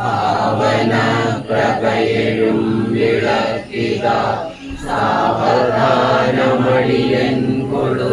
ഭാവന പ്രകയലും വിളക്കിത സാവധാനമടിയൻ കൊടു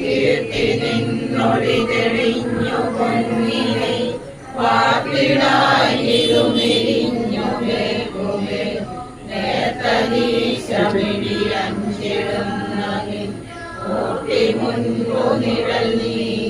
സൗമാംബരാം ഭാരതീ ധ്യായേ ധ്യാനവിധാതൃപുസ്തകലസത് പാണീം ശിവാം മുൻപു നിഴൽ ചെയ്യണേ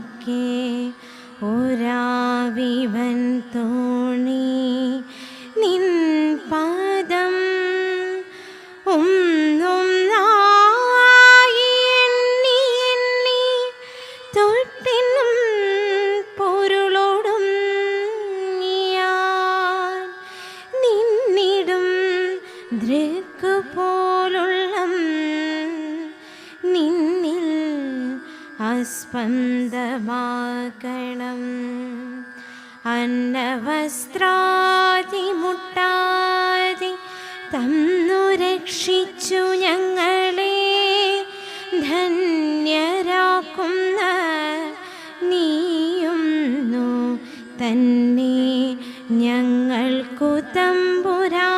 ഭവാബ്ധിക്ക് ഒരാവിവൻ അസ്പന്ദമാകണം അന്നവസ്ത്രാതി മുട്ടാതി തന്നു രക്ഷിച്ചു ഞങ്ങളെ. ധന്യരാക്കുന്ന നീയുന്നു. തന്നെ ഞങ്ങൾക്കു തമ്പുരാ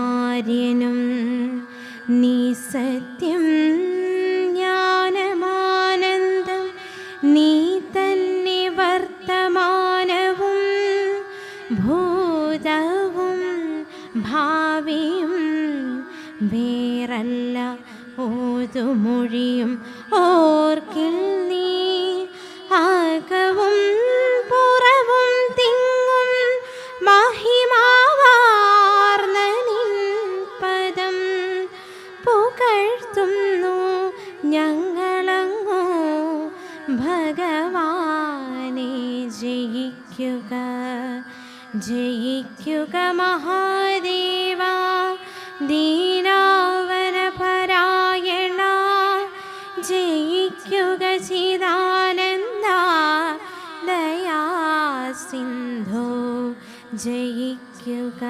നൽകുമാര്യനും നീ സത്യം ജ്ഞാനമാനന്ദം നീ തന്നെ വർത്തമാനവും ഭൂതവും ഭാവിയും വേറല്ല ഓതുമൊഴിയും ഓർക്കിൽ ഭഗവാനെ ജയിക്കുക. ജയിക്കുക മഹാദേവ ദീനാവന പരായണ ജയിക്കുക ചിദാനന്ദ ദയാ സിന്ധു. ജയിക്കുക.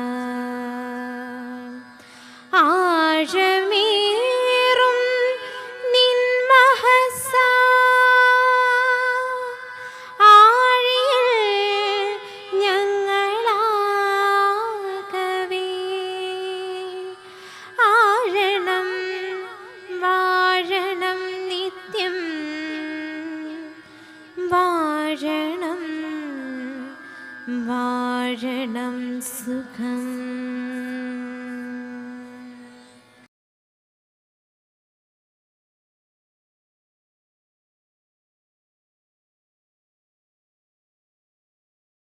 sukham.